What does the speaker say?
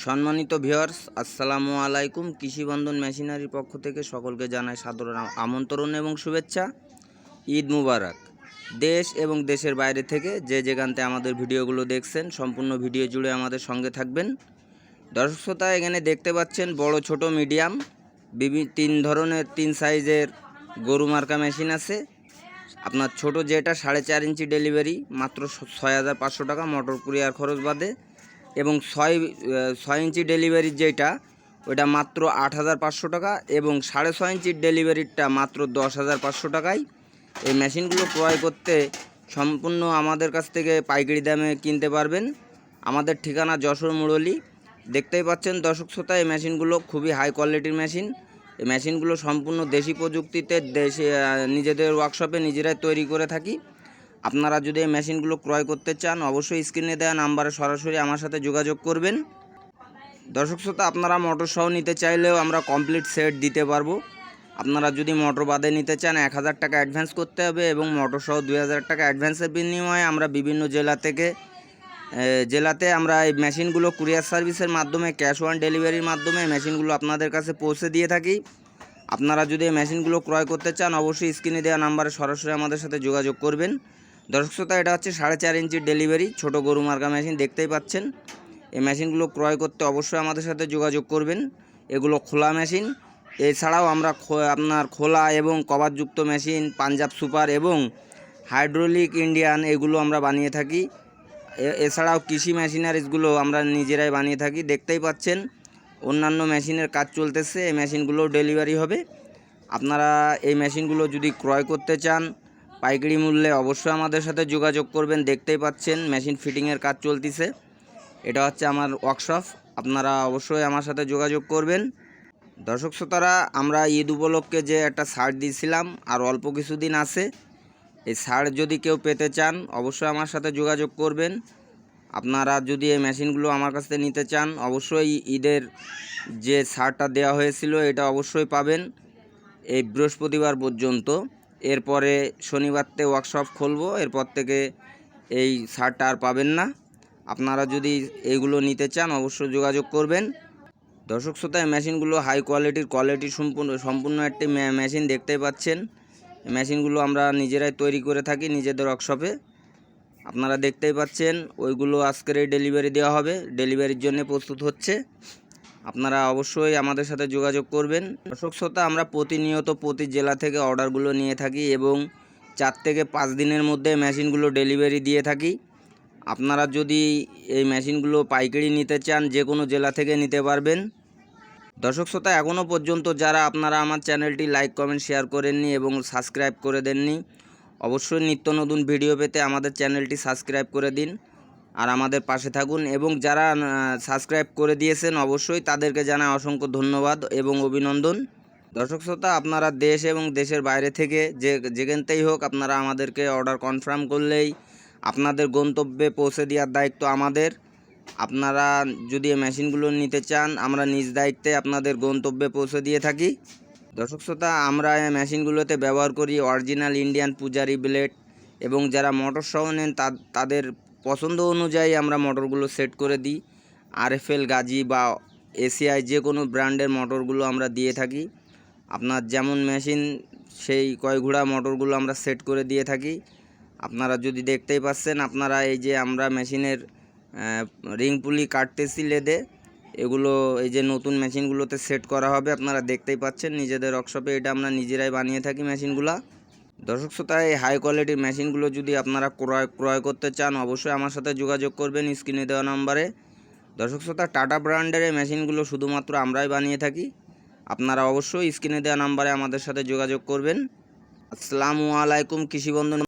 সম্মানিত ভিউয়ার্স, আসসালামু আলাইকুম। কৃষিবন্ধন মেশিনারির পক্ষ থেকে সকলকে জানাই সাদর আমন্ত্রণ এবং শুভেচ্ছা। ঈদ মুবারক। দেশ এবং দেশের বাইরে থেকে যে যেখানতে আমাদের ভিডিওগুলো দেখছেন, সম্পূর্ণ ভিডিও জুড়ে আমাদের সঙ্গে থাকবেন। দর্শক শ্রোতা, এখানে দেখতে পাচ্ছেন বড়, ছোট, মিডিয়াম, বিভি তিন ধরনের, তিন সাইজের গরু মার্কা মেশিন আছে। আপনার ছোট যেটা সাড়ে চার ইঞ্চি ডেলিভারি, মাত্র ছয় হাজার পাঁচশো টাকা, মোটর কুরিয়ার খরচ বাদে। এবং ছয় ছয় ইঞ্চি ডেলিভারির যেটা ওটা মাত্র আট হাজার পাঁচশো টাকা এবং সাড়ে ছয় ইঞ্চির ডেলিভারিটা মাত্র দশ হাজার পাঁচশো টাকায়। এই মেশিনগুলো ক্রয় করতে সম্পূর্ণ আমাদের কাছ থেকে পাইকারি দামে কিনতে পারবেন। আমাদের ঠিকানা যশোর মুরলী। দেখতেই পাচ্ছেন দর্শক শ্রোতা, এই মেশিনগুলো খুবই হাই কোয়ালিটির মেশিন। এই মেশিনগুলো সম্পূর্ণ দেশি প্রযুক্তিতে দেশে নিজেদের ওয়ার্কশপে নিজেরাই তৈরি করে থাকি। আপনারা যদি এই মেশিনগুলো ক্রয় করতে চান, অবশ্যই স্ক্রিনে দেওয়া নাম্বারে সরাসরি আমার সাথে যোগাযোগ করবেন। দর্শক শ্রোতা, আপনারা মোটর সহ নিতে চাইলেও আমরা কমপ্লিট সেট দিতে পারব। আপনারা যদি মোটর বাদে নিতে চান, এক হাজার টাকা অ্যাডভান্স করতে হবে এবং মোটর সহ দুই হাজার টাকা অ্যাডভান্সের বিনিময়ে আমরা বিভিন্ন জেলা থেকে জেলাতে আমরা এই মেশিনগুলো কুরিয়ার সার্ভিসের মাধ্যমে, ক্যাশ অন ডেলিভারির মাধ্যমে মেশিনগুলো আপনাদের কাছে পৌঁছে দিয়ে থাকি। আপনারা যদি এই মেশিনগুলো ক্রয় করতে চান, অবশ্যই স্ক্রিনে দেওয়া নাম্বারে সরাসরি আমাদের সাথে যোগাযোগ করবেন। দর্শক শ্রোতা, এটা হচ্ছে সাড়ে চার ইঞ্চির ডেলিভারি ছোট গরু মার্কা মেশিন দেখতেই পাচ্ছেন। এই মেশিনগুলো ক্রয় করতে অবশ্যই আমাদের সাথে যোগাযোগ করবেন। এগুলো খোলা মেশিন এছাড়াও আমরা আপনার খোলা এবং কভারযুক্ত মেশিন পাঞ্জাব সুপার এবং হাইড্রোলিক ইন্ডিয়ান এগুলো আমরা বানিয়ে থাকি। এছাড়াও কৃষি মেশিনারিজগুলো আমরা নিজেরাই বানিয়ে থাকি। দেখতেই পাচ্ছেন, অন্যান্য মেশিনের কাজ চলতেছে। এই মেশিনগুলোও ডেলিভারি হবে। আপনারা এই মেশিনগুলো যদি ক্রয় করতে চান পাইকারি মূল্যে অবশ্যই আমাদের সাথে যোগাযোগ করবেন। দেখতেই পাচ্ছেন, মেশিন ফিটিংয়ের কাজ চলতেছে। এটা হচ্ছে আমার ওয়ার্কশপ আপনারা অবশ্যই আমার সাথে যোগাযোগ করবেন। দর্শক শ্রোতারা, আমরা ঈদ উপলক্ষে যে একটা ছাড় দিয়েছিলাম আর অল্প কিছুদিন আছে, এই ছাড় যদি কেউ পেতে চান, অবশ্যই আমার সাথে যোগাযোগ করবেন। আপনারা যদি এই মেশিনগুলো আমার কাছ থেকে নিতে চান, অবশ্যই ঈদের যে ছাড়টা দেওয়া হয়েছিল, এটা অবশ্যই পাবেন এই বৃহস্পতিবার পর্যন্ত। এরপরে শনিবারতে ওয়ার্কশপ খুলবো, এরপর থেকে এই ছাড়টা আর পাবেন না। আপনারা যদি এইগুলো নিতে চান, অবশ্যই যোগাযোগ করবেন। দর্শক শ্রোতা মেশিনগুলো হাই কোয়ালিটির কোয়ালিটি সম্পূর্ণ সম্পূর্ণ একটি মেশিন দেখতে পাচ্ছেন। মেশিনগুলো আমরা নিজেরাই তৈরি করে থাকি নিজেদের ওয়ার্কশপে আপনারা দেখতেই পাচ্ছেন, ওইগুলো আজকের ডেলিভারি দেওয়া হবে। ডেলিভারির জন্য প্রস্তুত হচ্ছে। আপনারা অবশ্যই আমাদের সাথে যোগাযোগ করবেন। দর্শক শ্রোতা, আমরা প্রতিনিয়ত প্রতি জেলা থেকে অর্ডারগুলো নিয়ে থাকি এবং চার থেকে পাঁচ দিনের মধ্যে মেশিনগুলো ডেলিভারি দিয়ে থাকি। আপনারা যদি এই মেশিনগুলো পাইকারি নিতে চান, যে কোনো জেলা থেকে নিতে পারবেন। দর্শক শ্রোতা এখনও পর্যন্ত যারা আপনারা আমার চ্যানেলটি লাইক, কমেন্ট, শেয়ার করেননি এবং সাবস্ক্রাইব করে দেননি, অবশ্যই নিত্য নতুন ভিডিও পেতে আমাদের চ্যানেলটি সাবস্ক্রাইব করে দিন। আর আমাদের পাশে থাকুন এবং যারা সাবস্ক্রাইব করে দিয়েছেন অবশ্যই তাদেরকে জানাই অসংখ্য ধন্যবাদ এবং অভিনন্দন। দর্শক শ্রোতা, আপনারা দেশ এবং দেশের বাইরে থেকে যে, যেখানতেই হোক আপনারা আমাদেরকে অর্ডার কনফার্ম করলেই আপনাদের গন্তব্যে পৌঁছে দেওয়ার দায়িত্ব আমাদের। আপনারা যদি মেশিনগুলো নিতে চান, আমরা নিজ দায়িত্বে আপনাদের গন্তব্যে পৌঁছে দিয়ে থাকি। দর্শক শ্রোতা, আমরা এই মেশিনগুলোতে ব্যবহার করি অরিজিনাল ইন্ডিয়ান পূজারি ব্লেড এবং যারা মোটর সহ নেন তাদের পছন্দ অনুযায়ী আমরা মোটরগুলো সেট করে দিই। আরএফএল, গাজি বা এসিআই যে কোনো ব্র্যান্ডের মোটরগুলো আমরা দিয়ে থাকি। আপনার যেমন মেশিন, সেই কয় ঘোড়া মোটরগুলো আমরা সেট করে দিয়ে থাকি। আপনারা যদি দেখতেই পাচ্ছেন, আপনারা এই যে আমরা মেশিনের রিং পুলি কাটতেছি লেদে, এগুলো এই যে নতুন মেশিনগুলোতে সেট করা হবে, আপনারা দেখতেই পাচ্ছেন, নিজেদের ওয়ার্কশপে এটা আমরা নিজেরাই বানিয়ে থাকি মেশিনগুলা। দর্শক শ্রোতা, এই হাই কোয়ালিটির মেশিনগুলো যদি আপনারা ক্রয় ক্রয় করতে চান, অবশ্যই আমার সাথে যোগাযোগ করবেন স্ক্রিনে দেওয়া নম্বরে। দর্শক শ্রোতা টাটা ব্র্যান্ডের এই মেশিনগুলো শুধুমাত্র আমরাই বানিয়ে থাকি। আপনারা অবশ্যই স্ক্রিনে দেওয়া নাম্বারে আমাদের সাথে যোগাযোগ করবেন। আসসালামু আলাইকুম কৃষি বন্ধু